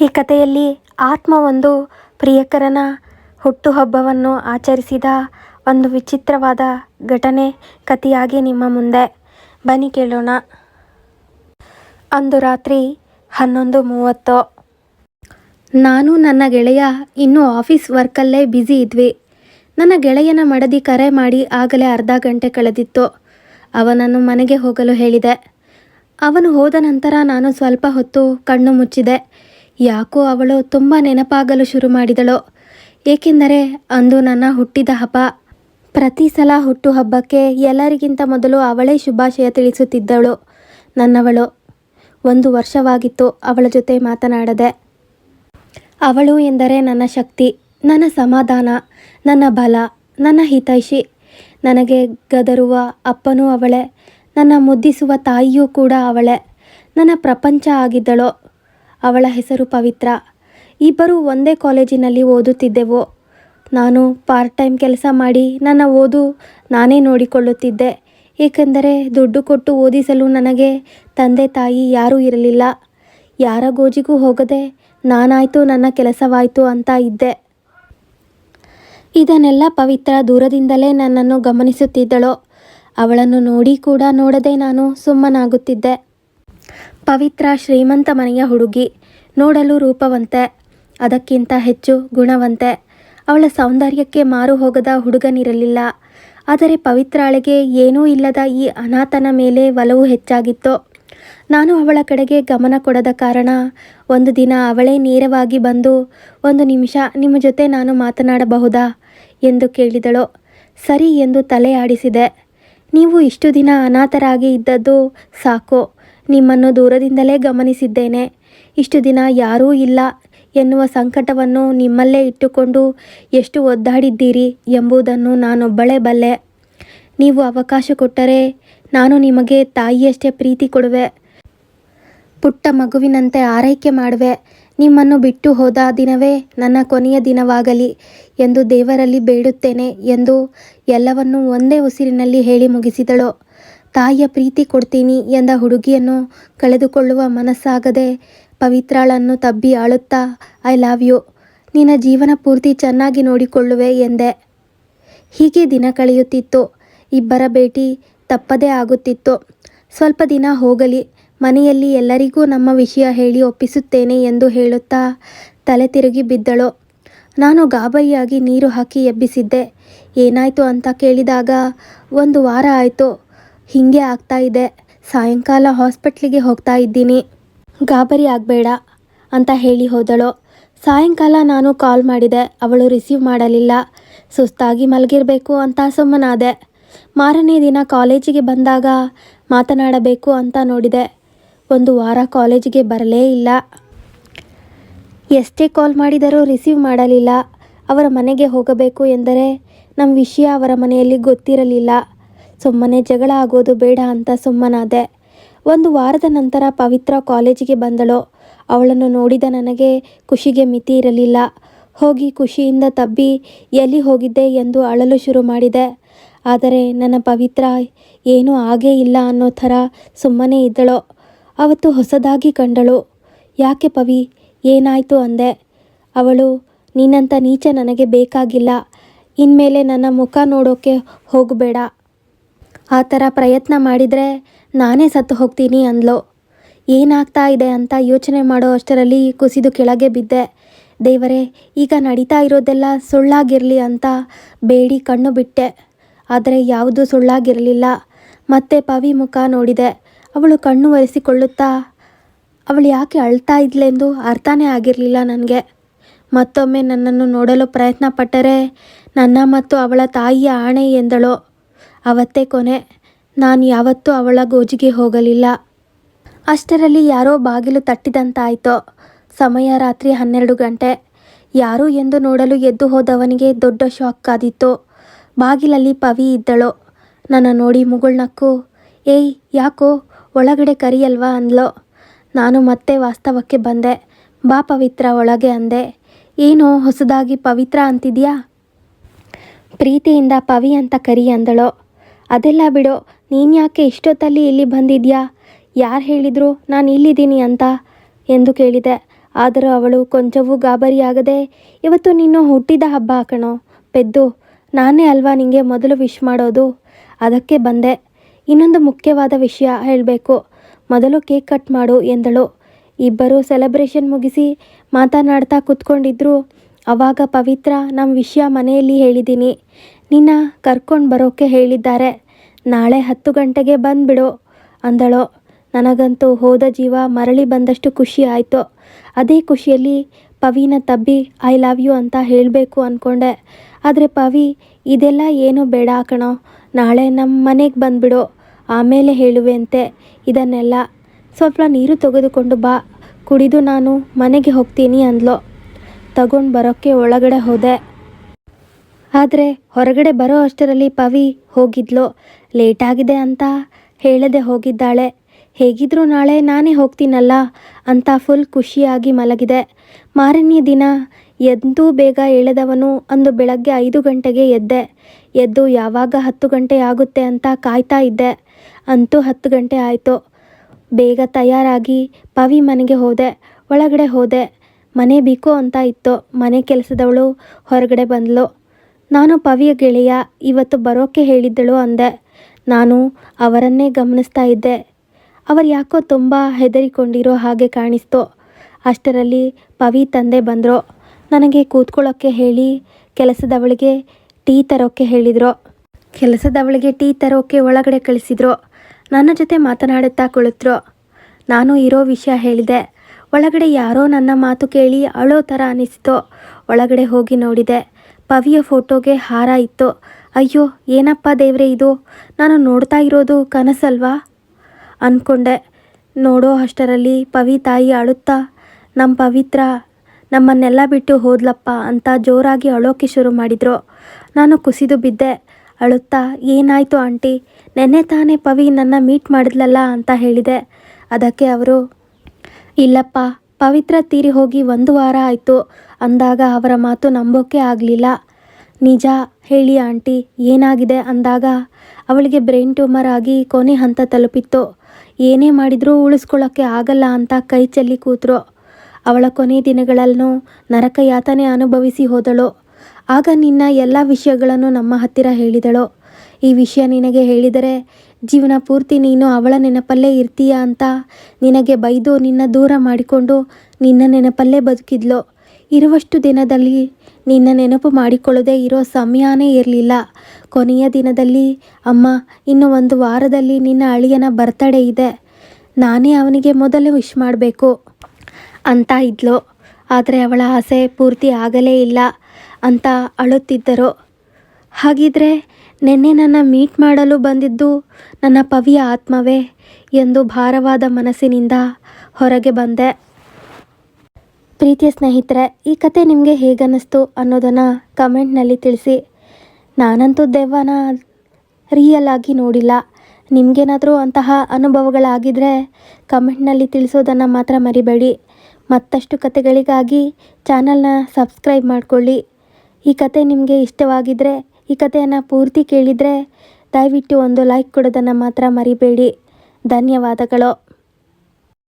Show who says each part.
Speaker 1: ಈ ಕಥೆಯಲ್ಲಿ ಆತ್ಮ ಒಂದು ಪ್ರಿಯಕರನ ಹುಟ್ಟುಹಬ್ಬವನ್ನು ಆಚರಿಸಿದ ಒಂದು ವಿಚಿತ್ರವಾದ ಘಟನೆ ಕಥೆಯಾಗಿ ನಿಮ್ಮ ಮುಂದೆ. ಬನ್ನಿ ಕೇಳೋಣ. ಅಂದು ರಾತ್ರಿ ಹನ್ನೊಂದು ಮೂವತ್ತು. ನಾನು ನನ್ನ ಗೆಳೆಯ ಇನ್ನೂ ಆಫೀಸ್ ವರ್ಕಲ್ಲೇ ಬ್ಯುಸಿ ಇದ್ವಿ. ನನ್ನ ಗೆಳೆಯನ ಮಡದಿ ಕರೆ ಮಾಡಿ ಆಗಲೇ ಅರ್ಧ ಗಂಟೆ ಕಳೆದಿತ್ತು. ಅವನನ್ನು ಮನೆಗೆ ಹೋಗಲು ಹೇಳಿದೆ. ಅವನು ಹೋದ ನಂತರ ನಾನು ಸ್ವಲ್ಪ ಹೊತ್ತು ಕಣ್ಣು ಮುಚ್ಚಿದೆ. ಯಾಕೋ ಅವಳು ತುಂಬ ನೆನಪಾಗಲು ಶುರು ಮಾಡಿದಳು. ಏಕೆಂದರೆ ಅಂದು ನನ್ನ ಹುಟ್ಟಿದ ಹಬ್ಬ. ಪ್ರತಿ ಸಲ ಹುಟ್ಟುಹಬ್ಬಕ್ಕೆ ಎಲ್ಲರಿಗಿಂತ ಮೊದಲು ಅವಳೇ ಶುಭಾಶಯ ತಿಳಿಸುತ್ತಿದ್ದಳು ನನ್ನವಳು. ಒಂದು ವರ್ಷವಾಗಿತ್ತು ಅವಳ ಜೊತೆ ಮಾತನಾಡದೆ. ಅವಳು ಎಂದರೆ ನನ್ನ ಶಕ್ತಿ, ನನ್ನ ಸಮಾಧಾನ, ನನ್ನ ಬಲ, ನನ್ನ ಹಿತೈಷಿ. ನನಗೆ ಗದರುವ ಅಪ್ಪನೂ ಅವಳೇ. ನನ್ನ ಮುದ್ದಿಸುವ ತಾಯಿಯೂ ಕೂಡ ಅವಳೇ. ನನ್ನ ಪ್ರಪಂಚ ಆಗಿದ್ದಳು. ಅವಳ ಹೆಸರು ಪವಿತ್ರ. ಇಬ್ಬರು ಒಂದೇ ಕಾಲೇಜಿನಲ್ಲಿ ಓದುತ್ತಿದ್ದೆವು. ನಾನು ಪಾರ್ಟ್ ಟೈಮ್ ಕೆಲಸ ಮಾಡಿ ನನ್ನ ಓದು ನಾನೇ ನೋಡಿಕೊಳ್ಳುತ್ತಿದ್ದೆ. ಏಕೆಂದರೆ ದುಡ್ಡು ಕೊಟ್ಟು ಓದಿಸಲು ನನಗೆ ತಂದೆ ತಾಯಿ ಯಾರೂ ಇರಲಿಲ್ಲ. ಯಾರ ಗೋಜಿಗೂ ಹೋಗದೆ ನಾನಾಯಿತು, ನನ್ನ ಕೆಲಸವಾಯಿತು ಅಂತ ಇದ್ದೆ. ಇದನ್ನೆಲ್ಲ ಪವಿತ್ರ ದೂರದಿಂದಲೇ ನನ್ನನ್ನು ಗಮನಿಸುತ್ತಿದ್ದಳು. ಅವಳನ್ನು ನೋಡಿ ಕೂಡ ನೋಡದೆ ನಾನು ಸುಮ್ಮನಾಗುತ್ತಿದ್ದೆ. ಪವಿತ್ರ ಶ್ರೀಮಂತ ಮನೆಯ ಹುಡುಗಿ. ನೋಡಲು ರೂಪವಂತೆ, ಅದಕ್ಕಿಂತ ಹೆಚ್ಚು ಗುಣವಂತೆ. ಅವಳ ಸೌಂದರ್ಯಕ್ಕೆ ಮಾರು ಹೋಗದ ಹುಡುಗನಿರಲಿಲ್ಲ. ಆದರೆ ಪವಿತ್ರಾಳಿಗೆ ಏನೂ ಇಲ್ಲದ ಈ ಅನಾಥನ ಮೇಲೆ ಒಲವು ಹೆಚ್ಚಾಗಿತ್ತು. ನಾನು ಅವಳ ಕಡೆಗೆ ಗಮನ ಕೊಡದ ಕಾರಣ, ಒಂದು ದಿನ ಅವಳೇ ನೇರವಾಗಿ ಬಂದು, ಒಂದು ನಿಮಿಷ, ನಿಮ್ಮ ಜೊತೆ ನಾನು ಮಾತನಾಡಬಹುದಾ? ಎಂದು ಕೇಳಿದಳು. ಸರಿ ಎಂದು ತಲೆ ಆಡಿಸಿದೆ. ನೀವು ಇಷ್ಟು ದಿನ ಅನಾಥರಾಗಿ ಇದ್ದದ್ದು ಸಾಕು. ನಿಮ್ಮನ್ನು ದೂರದಿಂದಲೇ ಗಮನಿಸಿದ್ದೇನೆ. ಇಷ್ಟು ದಿನ ಯಾರೂ ಇಲ್ಲ ಎನ್ನುವ ಸಂಕಟವನ್ನು ನಿಮ್ಮಲ್ಲೇ ಇಟ್ಟುಕೊಂಡು ಎಷ್ಟು ಒದ್ದಾಡಿದ್ದೀರಿ ಎಂಬುದನ್ನು ನಾನೊಬ್ಬಳೇ ಬಲ್ಲೆ. ನೀವು ಅವಕಾಶ ಕೊಟ್ಟರೆ ನಾನು ನಿಮಗೆ ತಾಯಿಯಷ್ಟೇ ಪ್ರೀತಿ ಕೊಡುವೆ. ಪುಟ್ಟ ಮಗುವಿನಂತೆ ಆರೈಕೆ ಮಾಡುವೆ. ನಿಮ್ಮನ್ನು ಬಿಟ್ಟು ಹೋದ ದಿನವೇ ನನ್ನ ಕೊನೆಯ ದಿನವಾಗಲಿ ಎಂದು ದೇವರಲ್ಲಿ ಬೇಡುತ್ತೇನೆ ಎಂದು ಎಲ್ಲವನ್ನೂ ಒಂದೇ ಉಸಿರಿನಲ್ಲಿ ಹೇಳಿ ಮುಗಿಸಿದಳು. ತಾಯಿಯ ಪ್ರೀತಿ ಕೊಡ್ತೀನಿ ಎಂದ ಹುಡುಗಿಯನ್ನು ಕಳೆದುಕೊಳ್ಳುವ ಮನಸ್ಸಾಗದೆ ಪವಿತ್ರಾಳನ್ನು ತಬ್ಬಿ ಆಳುತ್ತಾ ಐ ಲವ್ ಯು. ನಿನ್ನ ಜೀವನ ಪೂರ್ತಿ ಚೆನ್ನಾಗಿ ನೋಡಿಕೊಳ್ಳುವೆ ಎಂದೆ. ಹೀಗೆ ದಿನ ಕಳೆಯುತ್ತಿತ್ತು. ಇಬ್ಬರ ಭೇಟಿ ತಪ್ಪದೇ ಆಗುತ್ತಿತ್ತು. ಸ್ವಲ್ಪ ದಿನ ಹೋಗಲಿ, ಮನೆಯಲ್ಲಿ ಎಲ್ಲರಿಗೂ ನಮ್ಮ ವಿಷಯ ಹೇಳಿ ಒಪ್ಪಿಸುತ್ತೇನೆ ಎಂದು ಹೇಳುತ್ತಾ ತಲೆ ತಿರುಗಿ ಬಿದ್ದಳು. ನಾನು ಗಾಬರಿಯಾಗಿ ನೀರು ಹಾಕಿ ಎಬ್ಬಿಸಿದ್ದೆ. ಏನಾಯಿತು ಅಂತ ಕೇಳಿದಾಗ, ಒಂದು ವಾರ ಆಯಿತು. ಹೀಗೆ ಆಗ್ತಾ ಇದೆ. ಸಾಯಂಕಾಲ ಹಾಸ್ಪಿಟ್ಲಿಗೆ ಹೋಗ್ತಾ ಇದ್ದೀನಿ. ಗಾಬರಿ ಆಗಬೇಡ ಅಂತ ಹೇಳಿ ಹೋದಳು. ಸಾಯಂಕಾಲ ನಾನು ಕಾಲ್ ಮಾಡಿದೆ. ಅವಳು ರಿಸೀವ್ ಮಾಡಲಿಲ್ಲ. ಸುಸ್ತಾಗಿ ಮಲಗಿರಬೇಕು ಅಂತ ಸುಮ್ಮನಾದೆ. ಮಾರನೇ ದಿನ ಕಾಲೇಜಿಗೆ ಬಂದಾಗ ಮಾತನಾಡಬೇಕು ಅಂತ ನೋಡಿದೆ. ಒಂದು ವಾರ ಕಾಲೇಜಿಗೆ ಬರಲೇ ಇಲ್ಲ. ಎಷ್ಟೇ ಕಾಲ್ ಮಾಡಿದರೂ ರಿಸೀವ್ ಮಾಡಲಿಲ್ಲ. ಅವರ ಮನೆಗೆ ಹೋಗಬೇಕು ಎಂದರೆ ನಮ್ಮ ವಿಷಯ ಅವರ ಮನೆಯಲ್ಲಿ ಗೊತ್ತಿರಲಿಲ್ಲ. ಸುಮ್ಮನೆ ಜಗಳ ಆಗೋದು ಬೇಡ ಅಂತ ಸುಮ್ಮನಾದೆ. ಒಂದು ವಾರದ ನಂತರ ಪವಿತ್ರ ಕಾಲೇಜಿಗೆ ಬಂದಳು. ಅವಳನ್ನು ನೋಡಿದ ನನಗೆ ಖುಷಿಗೆ ಮಿತಿ ಇರಲಿಲ್ಲ. ಹೋಗಿ ಖುಷಿಯಿಂದ ತಬ್ಬಿ ಎಲ್ಲಿ ಹೋಗಿದ್ದೆ ಎಂದು ಅಳಲು ಶುರು ಮಾಡಿದೆ. ಆದರೆ ನನ್ನ ಪವಿತ್ರ ಏನೂ ಆಗೇ ಇಲ್ಲ ಅನ್ನೋ ಥರ ಸುಮ್ಮನೆ ಇದ್ದಳು. ಅವತ್ತು ಹೊಸದಾಗಿ ಕಂಡಳು. ಯಾಕೆ ಪವಿ? ಏನಾಯಿತು? ಅಂದೆ. ಅವಳು ನೀನಂತ ನೀಚ ನನಗೆ ಬೇಕಾಗಿಲ್ಲ. ಇನ್ಮೇಲೆ ನನ್ನ ಮುಖ ನೋಡೋಕೆ ಹೋಗಬೇಡ. ಆ ಥರ ಪ್ರಯತ್ನ ಮಾಡಿದರೆ ನಾನೇ ಸತ್ತು ಹೋಗ್ತೀನಿ ಅಂದ್ಲು. ಏನಾಗ್ತಾ ಇದೆ ಅಂತ ಯೋಚನೆ ಮಾಡೋ ಅಷ್ಟರಲ್ಲಿ ಕುಸಿದು ಕೆಳಗೆ ಬಿದ್ದೆ. ದೇವರೇ, ಈಗ ನಡೀತಾ ಇರೋದೆಲ್ಲ ಸುಳ್ಳಾಗಿರಲಿ ಅಂತ ಬೇಡಿ ಕಣ್ಣು ಬಿಟ್ಟೆ. ಆದರೆ ಯಾವುದೂ ಸುಳ್ಳಾಗಿರಲಿಲ್ಲ. ಮತ್ತೆ ಪವಿ ಮುಖ ನೋಡಿದೆ. ಅವಳು ಕಣ್ಣು ಒರೆಸಿಕೊಳ್ಳುತ್ತಾ, ಅವಳು ಯಾಕೆ ಅಳ್ತಾ ಇದ್ಲೆಂದು ಅರ್ಥನೇ ಆಗಿರಲಿಲ್ಲ ನನಗೆ. ಮತ್ತೊಮ್ಮೆ ನನ್ನನ್ನು ನೋಡಲು ಪ್ರಯತ್ನ ಪಟ್ಟರೆ ನನ್ನ ಮತ್ತು ಅವಳ ತಾಯಿಯ ಆಣೆ ಎಂದಳು. ಅವತ್ತೇ ಕೊನೆ. ನಾನು ಯಾವತ್ತೂ ಅವಳ ಗೋಜಿಗೆ ಹೋಗಲಿಲ್ಲ. ಅಷ್ಟರಲ್ಲಿ ಯಾರೋ ಬಾಗಿಲು ತಟ್ಟಿದಂತಾಯಿತು. ಸಮಯ ರಾತ್ರಿ ಹನ್ನೆರಡು ಗಂಟೆ. ಯಾರು ಎಂದು ನೋಡಲು ಎದ್ದು ಹೋದವನಿಗೆ ದೊಡ್ಡ ಶಾಕ್ ಆದಿತ್ತು. ಬಾಗಿಲಲ್ಲಿ ಪವಿ ಇದ್ದಳು. ನನ್ನ ನೋಡಿ ಮುಗುಳ್ನಕ್ಕು ಏಯ್, ಯಾಕೋ? ಒಳಗಡೆ ಕರಿಯಲ್ವಾ ಅಂದ್ಲೋ. ನಾನು ಮತ್ತೆ ವಾಸ್ತವಕ್ಕೆ ಬಂದೆ. ಬಾ ಪವಿತ್ರ ಒಳಗೆ ಅಂದೆ. ಏನು, ಹೊಸದಾಗಿ ಪವಿತ್ರ ಅಂತಿದ್ಯಾ? ಪ್ರೀತಿಯಿಂದ ಪವಿ ಅಂತ ಕರಿ ಅಂದಳು. ಅದೆಲ್ಲ ಬಿಡು. ನೀನು ಯಾಕೆ ಇಷ್ಟೊತ್ತಲ್ಲಿ ಇಲ್ಲಿ ಬಂದಿದ್ಯಾ? ಯಾರು ಹೇಳಿದ್ರು ನಾನು ಇಲ್ಲಿದ್ದೀನಿ ಅಂತ ಎಂದು ಕೇಳಿದೆ. ಆದರೂ ಅವಳು ಕೊಂಚವೂ ಗಾಬರಿಯಾಗದೆ, ಇವತ್ತು ನೀನು ಹುಟ್ಟಿದ ಹಬ್ಬ ಕಣೋ, ಪೆದ್ದು. ನಾನೇ ಅಲ್ವಾ ನಿಂಗೆ ಮೊದಲು ವಿಶ್ ಮಾಡೋದು? ಅದಕ್ಕೆ ಬಂದೆ. ಇನ್ನೊಂದು ಮುಖ್ಯವಾದ ವಿಷಯ ಹೇಳಬೇಕು. ಮೊದಲು ಕೇಕ್ ಕಟ್ ಮಾಡು ಎಂದಳು. ಇಬ್ಬರು ಸೆಲೆಬ್ರೇಷನ್ ಮುಗಿಸಿ ಮಾತನಾಡ್ತಾ ಕೂತ್ಕೊಂಡಿದ್ರು. ಅವಾಗ ಪವಿತ್ರ ನಮ್ಮ ವಿಷಯ ಮನೆಯಲ್ಲಿ ಹೇಳಿದ್ದೀನಿ. ನಿನ್ನ ಕರ್ಕೊಂಡು ಬರೋಕ್ಕೆ ಹೇಳಿದ್ದಾರೆ. ನಾಳೆ ಹತ್ತು ಗಂಟೆಗೆ ಬಂದುಬಿಡು ಅಂದಳು. ನನಗಂತೂ ಹೋದ ಜೀವ ಮರಳಿ ಬಂದಷ್ಟು ಖುಷಿ ಆಯಿತು. ಅದೇ ಖುಷಿಯಲ್ಲಿ ಪವಿನ ತಬ್ಬಿ, ಐ ಲವ್ ಯು ಅಂತ ಹೇಳಬೇಕು ಅಂದ್ಕೊಂಡೆ ಆದರೆ ಪವಿ, ಇದೆಲ್ಲ ಏನು ಬೇಡ ಕಣೋ. ನಾಳೆ ನಮ್ಮ ಮನೆಗೆ ಬಂದುಬಿಡು. ಆಮೇಲೆ ಹೇಳುವೆಂತೆ ಇದನ್ನೆಲ್ಲ. ಸ್ವಲ್ಪ ನೀರು ತೆಗೆದುಕೊಂಡು ಬಾ. ಕುಡಿದು ನಾನು ಮನೆಗೆ ಹೋಗ್ತೀನಿ ಅಂದ್ಲು. ತಗೊಂಡು ಬರೋಕ್ಕೆ ಒಳಗಡೆ ಹೋದೆ. ಆದರೆ ಹೊರಗಡೆ ಬರೋ ಅಷ್ಟರಲ್ಲಿ ಪವಿ ಹೋಗಿದ್ಲು. ಲೇಟಾಗಿದೆ ಅಂತ ಹೇಳದೆ ಹೋಗಿದ್ದಾಳೆ. ಹೇಗಿದ್ರೂ ನಾಳೆ ನಾನೇ ಹೋಗ್ತೀನಲ್ಲ ಅಂತ ಫುಲ್ ಖುಷಿಯಾಗಿ ಮಲಗಿದೆ. ಮಾರನೇ ದಿನ ಎದ್ದು ಬೇಗ ಎಳೆದವನು ಅಂದು ಬೆಳಗ್ಗೆ ಐದು ಗಂಟೆಗೆ ಎದ್ದೆ. ಎದ್ದು ಯಾವಾಗ ಹತ್ತು ಗಂಟೆ ಆಗುತ್ತೆ ಅಂತ ಕಾಯ್ತಾ ಇದ್ದೆ. ಅಂತೂ ಹತ್ತು ಗಂಟೆ ಆಯಿತು. ಬೇಗ ತಯಾರಾಗಿ ಪವಿ ಮನೆಗೆ ಹೋದೆ. ಒಳಗಡೆ ಹೋದೆ. ಮನೆ ಬೇಕು ಅಂತ ಇತ್ತು. ಮನೆ ಕೆಲಸದವಳು ಹೊರಗಡೆ ಬಂದಳು ನಾನು ಪವಿಯ ಗೆಳೆಯ, ಇವತ್ತು ಬರೋಕ್ಕೆ ಹೇಳಿದ್ದಳು ಅಂದೆ. ನಾನು ಅವರನ್ನೇ ಗಮನಿಸ್ತಾ ಇದ್ದೆ. ಅವರು ಯಾಕೋ ತುಂಬ ಹೆದರಿಕೊಂಡಿರೋ ಹಾಗೆ ಕಾಣಿಸ್ತು. ಅಷ್ಟರಲ್ಲಿ ಪವಿ ತಂದೆ ಬಂದರು. ನನಗೆ ಕೂತ್ಕೊಳ್ಳೋಕ್ಕೆ ಹೇಳಿ, ಕೆಲಸದವಳಿಗೆ ಟೀ ತರೋಕ್ಕೆ ಹೇಳಿದರು. ಕೆಲಸದವಳಿಗೆ ಟೀ ತರೋಕ್ಕೆ ಒಳಗಡೆ ಕಳಿಸಿದ್ರು. ನನ್ನ ಜೊತೆ ಮಾತನಾಡುತ್ತಾ ಕುಳಿತರು. ನಾನು ಇರೋ ವಿಷಯ ಹೇಳಿದೆ. ಒಳಗಡೆ ಯಾರೋ ನನ್ನ ಮಾತು ಕೇಳಿ ಅಳೋ ಥರ ಅನಿಸ್ತು. ಒಳಗಡೆ ಹೋಗಿ ನೋಡಿದೆ. ಪವಿಯ ಫೋಟೋಗೆ ಹಾರ ಇತ್ತು. ಅಯ್ಯೋ, ಏನಪ್ಪ ದೇವ್ರೆ ಇದು? ನಾನು ನೋಡ್ತಾ ಇರೋದು ಕನಸಲ್ವಾ? ಅಂದ್ಕೊಂಡೆ ನೋಡೋ ಅಷ್ಟರಲ್ಲಿ ಪವಿ ತಾಯಿ ಅಳುತ್ತಾ ನಮ್ಮ ಪವಿತ್ರ, ನಮ್ಮನ್ನೆಲ್ಲ ಬಿಟ್ಟು ಹೋದ್ಲಪ್ಪ ಅಂತ ಜೋರಾಗಿ ಅಳೋಕೆ ಶುರು ಮಾಡಿದರು. ನಾನು ಕುಸಿದು ಬಿದ್ದೆ. ಅಳುತ್ತಾ, ಏನಾಯಿತು ಆಂಟಿ? ನೆನ್ನೆ ತಾನೇ ಪವಿ ನನ್ನ ಮೀಟ್ ಮಾಡಿದ್ಲಲ್ಲ ಅಂತ ಹೇಳಿದೆ. ಅದಕ್ಕೆ ಅವರು, ಇಲ್ಲಪ್ಪ ಪವಿತ್ರ ತೀರಿ ಹೋಗಿ ಒಂದು ವಾರ ಆಯಿತು. ಅಂದಾಗ ಅವರ ಮಾತು ನಂಬೋಕೆ ಆಗಲಿಲ್ಲ. ನಿಜ ಹೇಳಿ ಆಂಟಿ, ಏನಾಗಿದೆ? ಅಂದಾಗ ಅವಳಿಗೆ ಬ್ರೈನ್ ಟ್ಯೂಮರ್ ಆಗಿ ಕೊನೆ ಹಂತ ತಲುಪಿತ್ತು. ಏನೇ ಮಾಡಿದರೂ ಉಳಿಸ್ಕೊಳ್ಳೋಕ್ಕೆ ಆಗಲ್ಲ ಅಂತ ಕೈ ಚೆಲ್ಲಿ ಕೂತರು. ಅವಳ ಕೊನೆ ದಿನಗಳಲ್ಲೂ ನರಕ ಯಾತನೆ ಅನುಭವಿಸಿ ಹೋದಳು. ಆಗ ನಿನ್ನ ಎಲ್ಲ ವಿಷಯಗಳನ್ನು ನಮ್ಮ ಹತ್ತಿರ ಹೇಳಿದಳು. ಈ ವಿಷಯ ನಿನಗೆ ಹೇಳಿದರೆ, ಜೀವನ ಪೂರ್ತಿ ನೀನು ಅವಳ ನೆನಪಲ್ಲೇ ಇರ್ತೀಯ ಅಂತ ನಿನಗೆ ಬೈದು ನಿನ್ನ ದೂರ ಮಾಡಿಕೊಂಡು ನಿನ್ನ ನೆನಪಲ್ಲೇ ಬದುಕಿದ್ಲು. ಇರುವಷ್ಟು ದಿನದಲ್ಲಿ ನಿನ್ನ ನೆನಪು ಮಾಡಿಕೊಳ್ಳದೆ ಇರೋ ಸಮಯನೇ ಇರಲಿಲ್ಲ. ಕೊನೆಯ ದಿನದಲ್ಲಿ, ಅಮ್ಮ, ಇನ್ನು ಒಂದು ವಾರದಲ್ಲಿ ನಿನ್ನ ಅಳಿಯನ ಬರ್ತಡೇ ಇದೆ. ನಾನೇ ಅವನಿಗೆ ಮೊದಲೇ ವಿಶ್ ಮಾಡಬೇಕು ಅಂತ ಇದ್ಲು. ಆದರೆ ಅವಳ ಆಸೆ ಪೂರ್ತಿ ಆಗಲೇ ಇಲ್ಲ ಅಂತ ಅಳುತ್ತಿದ್ದರು. ಹಾಗಿದ್ರೆ ನಿನ್ನೆ ನನ್ನ ಮೀಟ್ ಮಾಡಲು ಬಂದಿದ್ದು ನನ್ನ ಪವಿಯ ಆತ್ಮವೇ ಎಂದು ಭಾರವಾದ ಮನಸ್ಸಿನಿಂದ ಹೊರಗೆ ಬಂದೆ. ಪ್ರೀತಿಯ ಸ್ನೇಹಿತರೆ, ಈ ಕತೆ ನಿಮಗೆ ಹೇಗನ್ನಿಸ್ತು ಅನ್ನೋದನ್ನು ಕಮೆಂಟ್ನಲ್ಲಿ ತಿಳಿಸಿ. ನಾನಂತೂ ದೆವ್ವನ ರಿಯಲ್ ಆಗಿ ನೋಡಿಲ್ಲ. ನಿಮಗೇನಾದರೂ ಅಂತಹ ಅನುಭವಗಳಾಗಿದ್ದರೆ ಕಮೆಂಟ್ನಲ್ಲಿ ತಿಳಿಸೋದನ್ನು ಮಾತ್ರ ಮರಿಬೇಡಿ. ಮತ್ತಷ್ಟು ಕತೆಗಳಿಗಾಗಿ ಚಾನಲ್ನ ಸಬ್ಸ್ಕ್ರೈಬ್ ಮಾಡಿಕೊಳ್ಳಿ. ಈ ಕತೆ ನಿಮಗೆ ಇಷ್ಟವಾಗಿದ್ದರೆ ಈ ಕಥೆಯನ್ನು ಪೂರ್ತಿ ಕೇಳಿದರೆ ದಯವಿಟ್ಟು ಒಂದು ಲೈಕ್ ಕೊಡೋದನ್ನು ಮಾತ್ರ ಮರಿಬೇಡಿ. ಧನ್ಯವಾದಗಳು.